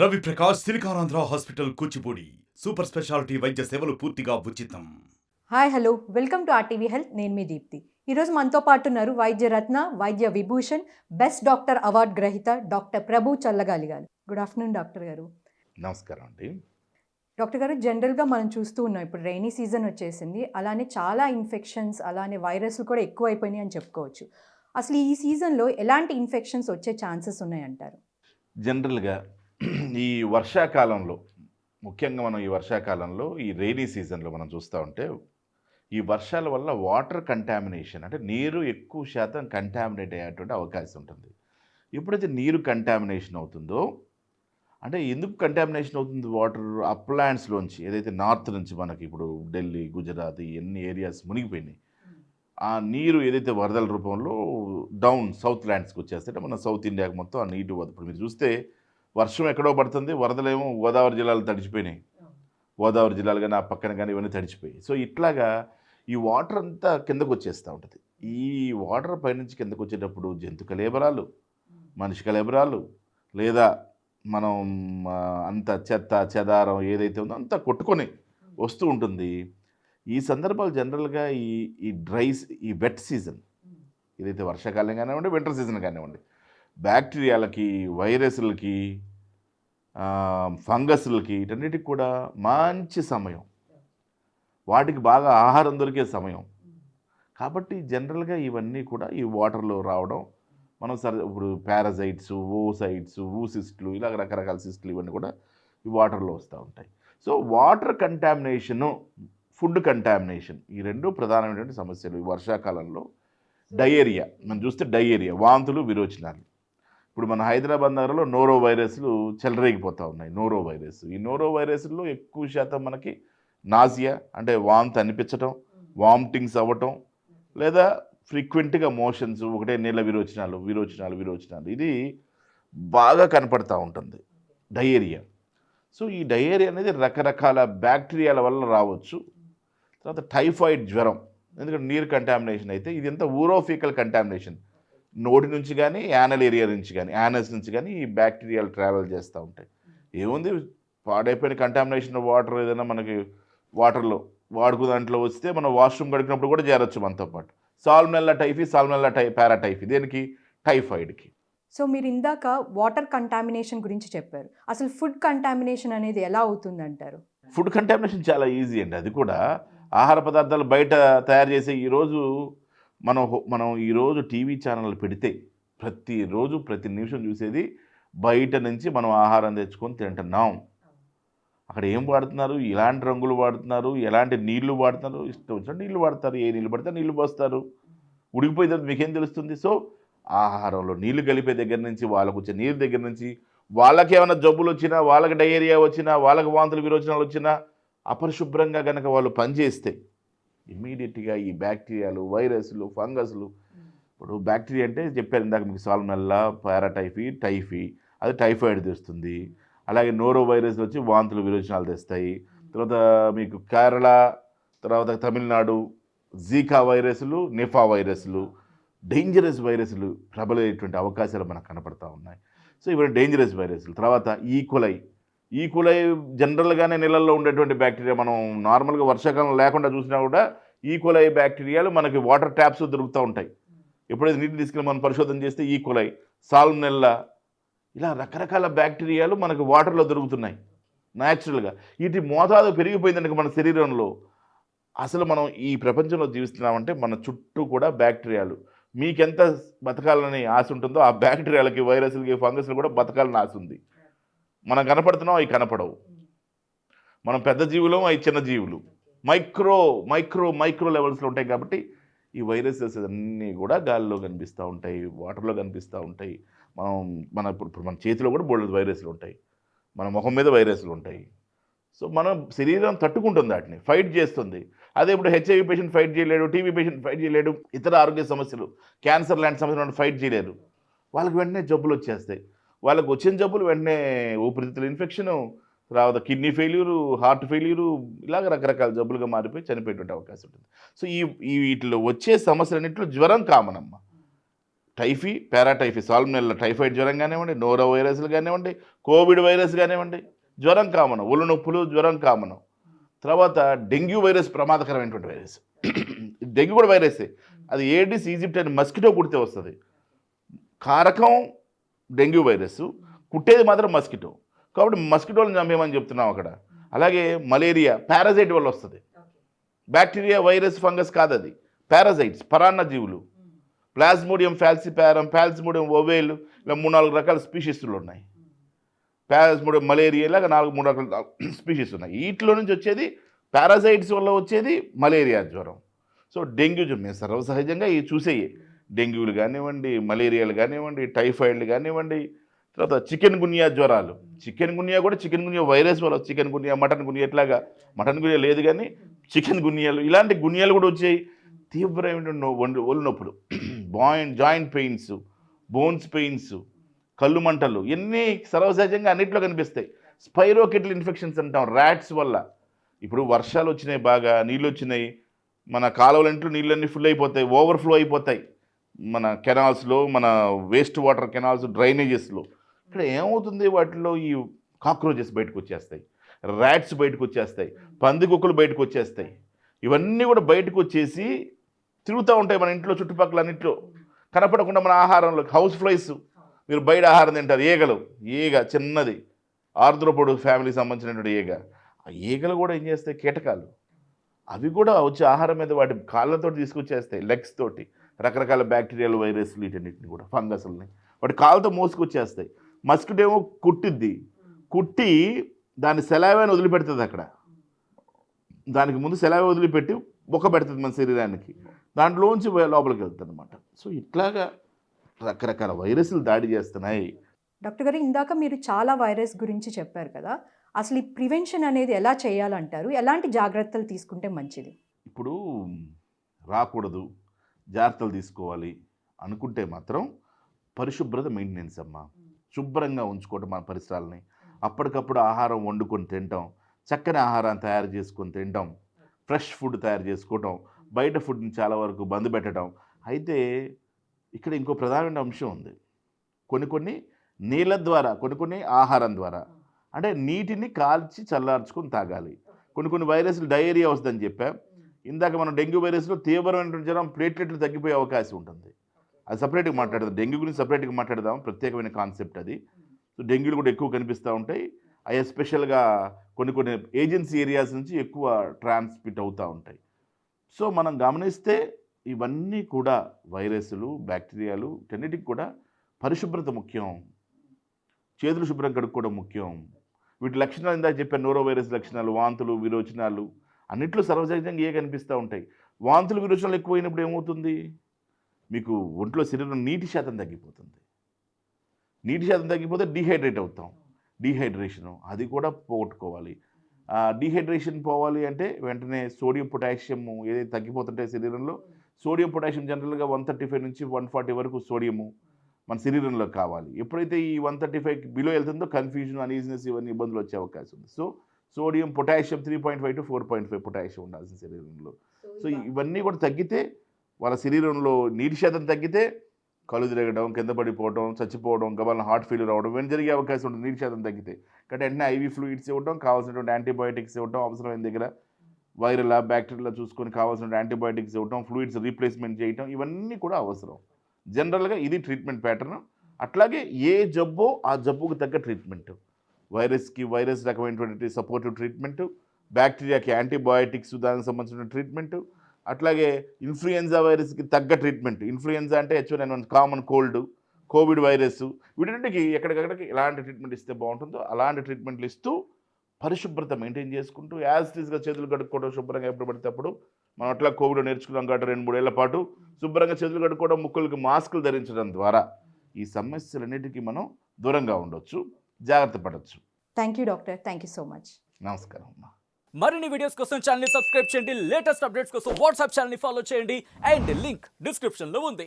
Ravi Prakash Silicon Andhra hospital Kuchipudi super speciality వైద్య సేవలు పూర్తిగా ఉచితం. Hi hello welcome to RTV health నేను మీ దీప్తి. ఈరోజు మనతో పాటు ఉన్నారు వైద్య రత్న వైద్య విభూషణ్ బెస్ట్ డాక్టర్ అవార్డ్ గ్రహీత డాక్టర్ ప్రభు చల్లగాలి గారు గుడ్ ఆఫ్టర్నూన్ డాక్టర్ గారు. నమస్కారం అండి. డాక్టర్ గారు జనరల్గా మనం చూస్తూ ఉన్నాం. ఇప్పుడు రైనీ సీజన్ వచ్చేసింది. అలానే చాలా ఇన్ఫెక్షన్స్ అలానే వైరస్లు కూడా ఎక్కువైపోయినాయి అని చెప్పుకోవచ్చు. అసలు ఈ సీజన్లో ఎలాంటి ఇన్ఫెక్షన్స్ వచ్చే ఛాన్సెస్ ఉన్నాయంటారు? జనరల్గా ఈ వర్షాకాలంలో ముఖ్యంగా మనం ఈ వర్షాకాలంలో ఈ రైనీ సీజన్లో మనం చూస్తూ ఉంటే ఈ వర్షాల వల్ల వాటర్ కంటామినేషన్ అంటే నీరు ఎక్కువ శాతం కంటామినేట్ అయ్యేటువంటి అవకాశం ఉంటుంది. ఎప్పుడైతే నీరు కంటామినేషన్ అవుతుందో అంటే ఎందుకు కంటామినేషన్ అవుతుంది వాటర్ అప్లాండ్స్లోంచి ఏదైతే నార్త్ నుంచి మనకి ఇప్పుడు ఢిల్లీ గుజరాత్ ఎన్ని ఏరియాస్ మునిగిపోయినాయి. ఆ నీరు ఏదైతే వరదల రూపంలో డౌన్ సౌత్ ల్యాండ్స్కి వచ్చేస్తే మన సౌత్ ఇండియాకి మొత్తం ఆ నీటి ఇప్పుడు మీరు చూస్తే వర్షం ఎక్కడో పడుతుంది వరదలేమో గోదావరి జిల్లాలు తడిచిపోయినాయి. గోదావరి జిల్లాలు కానీ ఆ పక్కన కానీ ఇవన్నీ తడిచిపోయాయి. సో ఇట్లాగా ఈ వాటర్ అంతా కిందకు వచ్చేస్తూ ఉంటుంది. ఈ వాటర్ పైనుంచి కిందకు వచ్చేటప్పుడు జంతు కలేబరాలు మనిషి కలేబరాలు లేదా మనం అంత చెత్త చెదారం ఏదైతే ఉందో అంతా కొట్టుకొని వస్తూ ఉంటుంది. ఈ సందర్భాలు జనరల్గా ఈ ఈ డ్రై ఈ వెట్ సీజన్ ఏదైతే వర్షాకాలం కానివ్వండి వింటర్ సీజన్ కానివ్వండి బ్యాక్టీరియాలకి వైరస్లకి ఫంగస్లకి వీటన్నిటికి కూడా మంచి సమయం. వాటికి బాగా ఆహారం దొరికే సమయం. కాబట్టి జనరల్గా ఇవన్నీ కూడా ఈ వాటర్లో రావడం మనం సరే ఇప్పుడు పారాసైట్స్ ఓసైట్స్ ఊసిస్ట్లు ఇలాగ రకరకాల సిస్ట్లు ఇవన్నీ కూడా ఈ వాటర్లో వస్తూ ఉంటాయి. So water contamination food contamination ఈ రెండు ప్రధానమైనటువంటి సమస్యలు ఈ వర్షాకాలంలో. డయేరియా మనం చూస్తే డయేరియా వాంతులు విరోచనాలు. ఇప్పుడు మన హైదరాబాద్ నగరంలో నోరో వైరస్లు చెలరేగిపోతూ ఉన్నాయి నోరో వైరస్. ఈ నోరో వైరస్లో ఎక్కువ శాతం మనకి నాజియా అంటే వాంతి అనిపించటం వామిటింగ్స్ అవ్వటం లేదా ఫ్రీక్వెంట్గా మోషన్స్ ఒకటే నీళ్ళ విరోచనాలు విరోచనాలు విరోచనాలు. ఇది బాగా కనపడుతూ ఉంటుంది. డయేరియా. సో ఈ డయేరియా అనేది రకరకాల బ్యాక్టీరియాల వల్ల రావచ్చు. తర్వాత టైఫాయిడ్ జ్వరం. ఎందుకంటే నీరు కంటామినేషన్ అయితే ఇది ఎంత ఊరోఫికల్ కంటామినేషన్ నోటి నుంచి కానీ యానల్ ఏరియా నుంచి కానీ యానస్ నుంచి కానీ ఈ బ్యాక్టీరియాలు ట్రావెల్ చేస్తూ ఉంటాయి. ఏముంది? పాడైపోయిన కంటామినేషన్ వాటర్ ఏదైనా మనకి వాటర్లో వాడుకు దాంట్లో వస్తే మనం వాష్రూమ్ గడిపినప్పుడు కూడా చేరొచ్చు మనతో పాటు. సాల్మెల్లా టైఫీ సాల్మెల్లా టై పారాటైఫీ దేనికి? టైఫాయిడ్కి సో మీరు ఇందాక వాటర్ కంటామినేషన్ గురించి చెప్పారు. అసలు ఫుడ్ కంటామినేషన్ అనేది ఎలా అవుతుంది అంటారు ఫుడ్ కంటామినేషన్ చాలా ఈజీ అండి. అది కూడా ఆహార పదార్థాలు బయట తయారు చేసే ఈరోజు మనం హో- మనం ఈరోజు టీవీ ఛానల్ పెడితే ప్రతిరోజు ప్రతి నిమిషం చూసేది బయట నుంచి మనం ఆహారం తెచ్చుకొని తింటున్నాం. అక్కడ ఏం వాడుతున్నారు? ఎలాంటి రంగులు వాడుతున్నారు ఎలాంటి నీళ్ళు వాడుతున్నారు? ఇష్టం వచ్చిన నీళ్ళు వాడతారు. ఏ నీళ్ళు పడితే నీళ్ళు పోస్తారు. ఉడికిపోయిన తర్వాత మీకేం తెలుస్తుంది? సో ఆహారంలో నీళ్ళు కలిపే దగ్గర నుంచి వాళ్ళకు వచ్చే నీరు దగ్గర నుంచి వాళ్ళకి ఏమైనా జబ్బులు వచ్చినా వాళ్ళకి డయేరియా వచ్చినా వాళ్ళకి వాంతులు విరోచనాలు వచ్చినా అపరిశుభ్రంగా కనుక వాళ్ళు పనిచేస్తే ఇమ్మీడియట్గా ఈ బ్యాక్టీరియాలు వైరస్లు ఫంగస్లు. ఇప్పుడు బ్యాక్టీరియా అంటే చెప్పారు ఇందాక మీకు సాల్మెల్లా పారాటైఫీ టైఫీ. అది టైఫాయిడ్ తెస్తుంది. అలాగే నోరో వైరస్ వచ్చి వాంతులు విరోచనాలు తెస్తాయి. తర్వాత మీకు కేరళ తర్వాత తమిళనాడు జీకా వైరస్లు నిఫా వైరస్లు డేంజరస్ వైరస్లు ప్రబలయ్యేటువంటి అవకాశాలు మనకు కనపడతా ఉన్నాయి. సో ఇవన్నీ డేంజరస్ వైరస్లు. తర్వాత ఈకులై జనరల్గానే నీళ్ళల్లో ఉండేటువంటి బ్యాక్టీరియా మనం నార్మల్గా వర్షాకాలం లేకుండా చూసినా కూడా ఈకులై బ్యాక్టీరియాలు మనకి వాటర్ ట్యాప్స్ దొరుకుతూ ఉంటాయి. ఎప్పుడైతే నీటిని తీసుకెళ్ళి మనం పరిశోధన చేస్తే ఈకులై సాల్నెల్లా ఇలా రకరకాల బ్యాక్టీరియాలు మనకి వాటర్లో దొరుకుతున్నాయి. న్యాచురల్గా వీటి మోతాదు పెరిగిపోయిందనుక మన శరీరంలో. అసలు మనం ఈ ప్రపంచంలో జీవిస్తున్నామంటే మన చుట్టూ కూడా బ్యాక్టీరియాలు. మీకెంత బతకాలని ఆశ ఉంటుందో ఆ బ్యాక్టీరియాలకి వైరస్లకి ఫంగస్లు కూడా బతకాలని ఆశ ఉంది. మనం కనపడుతున్నాం అవి కనపడవు. మనం పెద్ద జీవులం అవి చిన్న జీవులు. మైక్రో మైక్రో మైక్రో లెవెల్స్లో ఉంటాయి కాబట్టి ఈ వైరసెస్ అన్నీ కూడా గాలిలో కనిపిస్తూ ఉంటాయి వాటర్లో కనిపిస్తూ ఉంటాయి. మనం మన ఇప్పుడు ఇప్పుడు మన చేతిలో కూడా బోల్డ్ వైరస్లు ఉంటాయి. మన ముఖం మీద వైరస్లు ఉంటాయి. సో మన శరీరం తట్టుకుంటుంది వాటిని ఫైట్ చేస్తుంది. అదే ఇప్పుడు హెచ్ఐవి పేషెంట్ ఫైట్ చేయలేడు టీబీ పేషెంట్ ఫైట్ చేయలేడు ఇతర ఆరోగ్య సమస్యలు క్యాన్సర్ లాంటి సమస్యలు ఫైట్ చేయలేరు. వాళ్ళకి వెంటనే జబ్బులు వచ్చేస్తాయి. వాళ్ళకి వచ్చిన జబ్బులు వెంటనే ఊపిరితిత్తుల ఇన్ఫెక్షను తర్వాత కిడ్నీ ఫెయిల్యూరు హార్ట్ ఫెయిల్యూరు ఇలాగ రకరకాల జబ్బులుగా మారిపోయి చనిపోయేటువంటి అవకాశం ఉంటుంది. సో ఈ ఈ వీటిలో వచ్చే సమస్యలన్నింటిలో జ్వరం కామన్ అమ్మ టైఫీ పారాటైఫీ సాల్మినెల్ల టైఫాయిడ్ జ్వరం కానివ్వండి నోరో వైరస్లు కానివ్వండి కోవిడ్ వైరస్ కానివ్వండి జ్వరం కామను. ఒళ్ళు నొప్పులు జ్వరం కామను. తర్వాత డెంగ్యూ వైరస్ ప్రమాదకరమైనటువంటి వైరస్. డెంగ్యూ కూడా వైరసే. అది ఏడిస్ ఈజిప్ట్ అని మస్కిటో పుడితే వస్తుంది. కారకం డెంగ్యూ వైరస్ కుట్టేది మాత్రం మస్కిటో. కాబట్టి మస్కిటోని చంపేమని చెప్తున్నాం అక్కడ. అలాగే మలేరియా పారాజైట్ వల్ల వస్తుంది. బ్యాక్టీరియా వైరస్ ఫంగస్ కాదు అది పారాజైట్స్ పరాన్న జీవులు. ప్లాస్మోడియం ఫ్యాల్సిపారం ప్యాల్సిమోడియం ఓవేల్ ఇలా మూడు నాలుగు రకాల స్పీషీస్లు ఉన్నాయి. ప్లాస్మోడియం మలేరియా ఇలాగ నాలుగు మూడు రకాల స్పీషీస్ ఉన్నాయి. వీటిలో నుంచి వచ్చేది పారాజైట్స్ వల్ల వచ్చేది మలేరియా జ్వరం. సో డెంగ్యూ జ్వరం సర్వసహజంగా ఇవి చూసేయి. డెంగ్యూలు కానివ్వండి మలేరియాలు కానివ్వండి టైఫాయిడ్లు కానివ్వండి తర్వాత చికెన్ గున్యా జ్వరాలు. చికెన్ గున్యా కూడా చికెన్ గున్యా వైరస్ వల్ల చికెన్ గున్యా మటన్ గున్యా ఎట్లాగా? మటన్ గున్యా లేదు కానీ చికెన్ గున్యాలు ఇలాంటి గున్యాలు కూడా వచ్చాయి. తీవ్రమైన ఒళ్ళు నొప్పులు buoyant joint pains bones pains కళ్ళు మంటలు ఇవన్నీ సర్వసహజంగా అన్నిట్లో కనిపిస్తాయి. స్పైరోకెటల్ ఇన్ఫెక్షన్స్ అంటాం ర్యాట్స్ వల్ల. ఇప్పుడు వర్షాలు వచ్చినాయి బాగా నీళ్ళు వచ్చినాయి. మన కాలువల ఇంట్లో నీళ్ళన్నీ ఫుల్ అయిపోతాయి ఓవర్ఫ్లో అయిపోతాయి. మన కెనాల్స్లో మన వేస్ట్ వాటర్ కెనాల్స్ డ్రైనేజెస్లో ఇక్కడ ఏమవుతుంది? వాటిలో ఈ కాక్రోచెస్ బయటకు వచ్చేస్తాయి. ర్యాట్స్ బయటకు వచ్చేస్తాయి. పందికొక్కులు బయటకు వచ్చేస్తాయి. ఇవన్నీ కూడా బయటకు వచ్చేసి తిరుగుతూ ఉంటాయి మన ఇంట్లో చుట్టుపక్కల అన్నింటిలో. కనపడకుండా మన ఆహారంలో హౌస్ ఫ్లైస్ మీరు బయట ఆహారం తింటారు. ఈగలు. ఈగ చిన్నది. ఆర్ద్రోపోడు ఫ్యామిలీకి సంబంధించినటువంటి ఈగ. ఆ ఈగలు కూడా ఏం చేస్తాయి? కీటకాలు. అవి కూడా వచ్చి ఆహారం మీద వాటి కాళ్ళతో తీసుకొచ్చేస్తాయి లెగ్స్ తోటి. రకరకాల బ్యాక్టీరియాలు వైరస్లు వీటన్నిటిని కూడా ఫంగస్లని. వాటి కాళ్ళతో మోసుకొచ్చేస్తాయి. మస్కిటో ఏమో కుట్టిద్ది. కుట్టి దాని సెలావేని వదిలిపెడుతుంది అక్కడ. దానికి ముందు సెలవు వదిలిపెట్టి బొక్క పెడుతుంది మన శరీరానికి. దాంట్లోంచి లోపలికి వెళ్తుంది అనమాట సో ఇట్లాగా రకరకాల వైరస్లు దాడి చేస్తున్నాయి. డాక్టర్ గారు ఇందాక మీరు చాలా వైరస్ గురించి చెప్పారు కదా. అసలు ఈ ప్రివెన్షన్ అనేది ఎలా చేయాలంటారు? ఎలాంటి జాగ్రత్తలు తీసుకుంటే మంచిది? ఇప్పుడు రాకూడదు. జాగ్రత్తలు తీసుకోవాలి అనుకుంటే మాత్రం పరిశుభ్రత మెయింటెనెన్స్ అమ్మా. శుభ్రంగా ఉంచుకోవడం మన పరిసరాలని. అప్పటికప్పుడు ఆహారం వండుకొని తినటం చక్కని ఆహారాన్ని తయారు చేసుకొని తినటం ఫ్రెష్ ఫుడ్ తయారు చేసుకోవటం. బయట ఫుడ్ని చాలా వరకు బంద్ పెట్టడం అయితే ఇక్కడ ఇంకో ప్రధానమైన అంశం ఉంది. కొన్ని కొన్ని నీళ్ళ ద్వారా కొన్ని కొన్ని ఆహారం ద్వారా. అంటే నీటిని కాల్చి చల్లార్చుకొని తాగాలి. కొన్ని కొన్ని వైరస్లు డయేరియా వస్తుందని చెప్పాం. ఇందాక మనం డెంగ్యూ వైరస్లో తీవ్రమైనటువంటి జ్వరం ప్లేట్లెట్లు తగ్గిపోయే అవకాశం ఉంటుంది. అది సపరేట్గా మాట్లాడదాం. డెంగ్యూ గురించి సపరేట్గా మాట్లాడదాం ప్రత్యేకమైన కాన్సెప్ట్ అది. సో డెంగ్యూలు కూడా ఎక్కువ కనిపిస్తూ ఉంటాయి. అవి ఎస్పెషల్గా కొన్ని కొన్ని ఏజెన్సీ ఏరియాస్ నుంచి ఎక్కువ ట్రాన్స్మిట్ అవుతూ ఉంటాయి. సో మనం గమనిస్తే ఇవన్నీ కూడా వైరస్లు బ్యాక్టీరియాలు వీటన్నిటికి కూడా పరిశుభ్రత ముఖ్యం. చేతులు శుభ్రం కడుక్కోవడం ముఖ్యం. వీటి లక్షణాలు ఇందాక చెప్పాను. నోరో వైరస్ లక్షణాలు వాంతులు విరోచనాలు అన్నిట్లో సర్వసహజంగా ఏ కనిపిస్తూ ఉంటాయి? వాంతులు విరోచనలు ఎక్కువైనప్పుడు ఏమవుతుంది? మీకు ఒంట్లో శరీరం నీటి శాతం తగ్గిపోతుంది. నీటి శాతం తగ్గిపోతే డీహైడ్రేట్ అవుతాం. డీహైడ్రేషను అది కూడా పోగొట్టుకోవాలి. డీహైడ్రేషన్ పోవాలి అంటే వెంటనే సోడియం పొటాషియం ఏదైతే తగ్గిపోతుంటే శరీరంలో సోడియం పొటాషియం జనరల్గా వన్ థర్టీ ఫైవ్ నుంచి వన్ ఫార్టీ వరకు సోడియము మన శరీరంలో కావాలి. ఎప్పుడైతే ఈ వన్ థర్టీ ఫైవ్ బిలో వెళ్తుందో కన్ఫ్యూజన్ అనీజినెస్ ఇవన్నీ ఇబ్బందులు వచ్చే అవకాశం ఉంది. So sodium potassium three point five to four point five potassium ఉండాల్సిన శరీరంలో. సో ఇవన్నీ కూడా తగ్గితే వాళ్ళ శరీరంలో నీటి శాతం తగ్గితే కళ్ళు తిరగడం కింద పడిపోవడం చచ్చిపోవడం గబాలను హార్ట్ ఫెయిల్యూర్ అవ్వడం ఇవన్నీ జరిగే అవకాశం ఉంటుంది నీటి శాతం తగ్గితే. కాబట్టి వెంటనే ఐవీ ఫ్లూయిడ్స్ ఇవ్వడం కావాల్సినటువంటి యాంటీబయాటిక్స్ ఇవ్వడం అవసరమైన దగ్గర. వైరల్ బ్యాక్టీరియా చూసుకొని కావాల్సిన యాంటీబయాటిక్స్ ఇవ్వడం ఫ్లూయిడ్స్ రీప్లేస్మెంట్ చేయడం ఇవన్నీ కూడా అవసరం. జనరల్గా ఇది ట్రీట్మెంట్ ప్యాటర్న్ అట్లాగే ఏ జబ్బో ఆ జబ్బుకు తగ్గ ట్రీట్మెంట్ వైరస్కి వైరస్ రకమైనటువంటి సపోర్టివ్ ట్రీట్మెంట్ బ్యాక్టీరియాకి యాంటీబయాటిక్స్ దానికి సంబంధించిన ట్రీట్మెంట్ అట్లాగే ఇన్ఫ్లుయెన్జా వైరస్కి తగ్గ ట్రీట్మెంట్ ఇన్ఫ్లుయెన్జా అంటే H one one common cold COVID virus వీటికి ఎక్కడికక్కడికి ఎలాంటి ట్రీట్మెంట్ ఇస్తే బాగుంటుందో అలాంటి ట్రీట్మెంట్లు ఇస్తూ పరిశుభ్రత మెయింటైన్ చేసుకుంటూ యాజ్ టీస్గా చేతులు కడుక్కోవడం శుభ్రంగా ఎప్పుడు పడితే అప్పుడు మనం అట్లా కోవిడ్ నేర్చుకున్నాం కాబట్టి రెండు మూడేళ్ళ పాటు శుభ్రంగా చేతులు కడుక్కోవడం ముక్కులకి మాస్కులు ధరించడం ద్వారా ఈ సమస్యలన్నిటికీ మనం దూరంగా ఉండొచ్చు. జాగ్రత్త పడవచ్చు thank you doctor thank you so much నమస్కారం అమ్మా. మరిన్ని వీడియోస్ కోసం ఛానల్ని సబ్స్క్రైబ్ చేయండి. లేటెస్ట్ అప్డేట్స్ కోసం వాట్సాప్ ఛానల్ని ఫాలో చేయండి. అండ్ లింక్ డిస్క్రిప్షన్లో ఉంది.